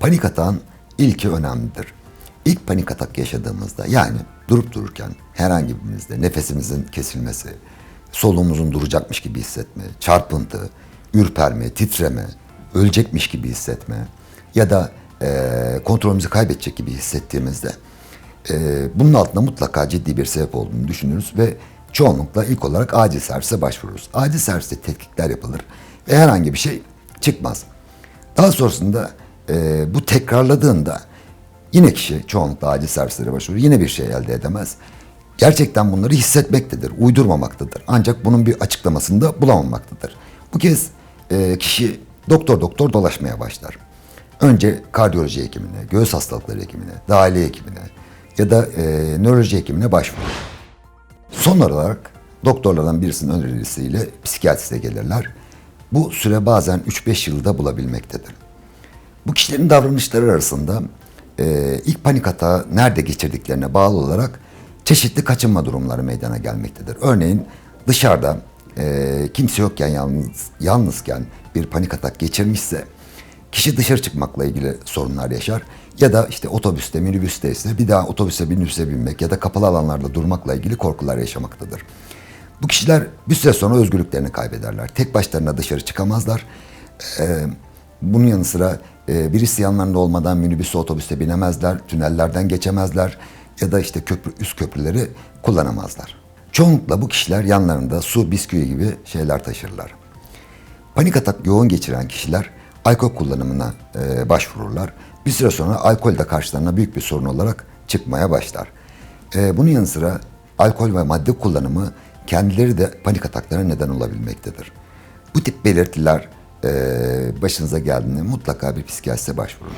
Panik atağın ilki önemlidir. İlk panik atak yaşadığımızda yani durup dururken herhangi birimizde nefesimizin kesilmesi, soluğumuzun duracakmış gibi hissetme, çarpıntı, ürperme, titreme, ölecekmiş gibi hissetme ya da eee kontrolümüzü kaybedecek gibi hissettiğimizde eee, bunun altında mutlaka ciddi bir sebep olduğunu düşünürüz ve çoğunlukla ilk olarak acil servise başvururuz. Acil serviste tetkikler yapılır ve herhangi bir şey çıkmaz. Daha sonrasında e, bu tekrarladığında yine kişi çoğunlukla acil servislere başvurur. Yine bir şey elde edemez. Gerçekten bunları hissetmektedir, uydurmamaktadır. Ancak bunun bir açıklamasını da bulamamaktadır. Bu kez e, kişi doktor doktor dolaşmaya başlar. Önce kardiyoloji hekimine, göğüs hastalıkları hekimine, dahiliye hekimine ya da e, nöroloji hekimine başvurur. Son olarak doktorlardan birisinin önerisiyle psikiyatriste gelirler. Bu süre bazen 3-5 yılda bulabilmektedir. Bu kişilerin davranışları arasında e, ilk panik atağı nerede geçirdiklerine bağlı olarak çeşitli kaçınma durumları meydana gelmektedir. Örneğin dışarıda e, kimse yokken yalnız, yalnızken bir panik atak geçirmişse kişi dışarı çıkmakla ilgili sorunlar yaşar ya da işte otobüste, minibüste ise bir daha otobüse, minibüse binmek ya da kapalı alanlarda durmakla ilgili korkular yaşamaktadır. Bu kişiler bir süre sonra özgürlüklerini kaybederler. Tek başlarına dışarı çıkamazlar. Ee, bunun yanı sıra birisi yanlarında olmadan minibüse, otobüse binemezler, tünellerden geçemezler ya da işte köprü, üst köprüleri kullanamazlar. Çoğunlukla bu kişiler yanlarında su, bisküvi gibi şeyler taşırlar. Panik atak yoğun geçiren kişiler alkol kullanımına e, başvururlar. Bir süre sonra alkol de karşılarına büyük bir sorun olarak çıkmaya başlar. E, bunun yanı sıra alkol ve madde kullanımı kendileri de panik ataklara neden olabilmektedir. Bu tip belirtiler başınıza geldiğinde mutlaka bir psikiyatriste başvurun.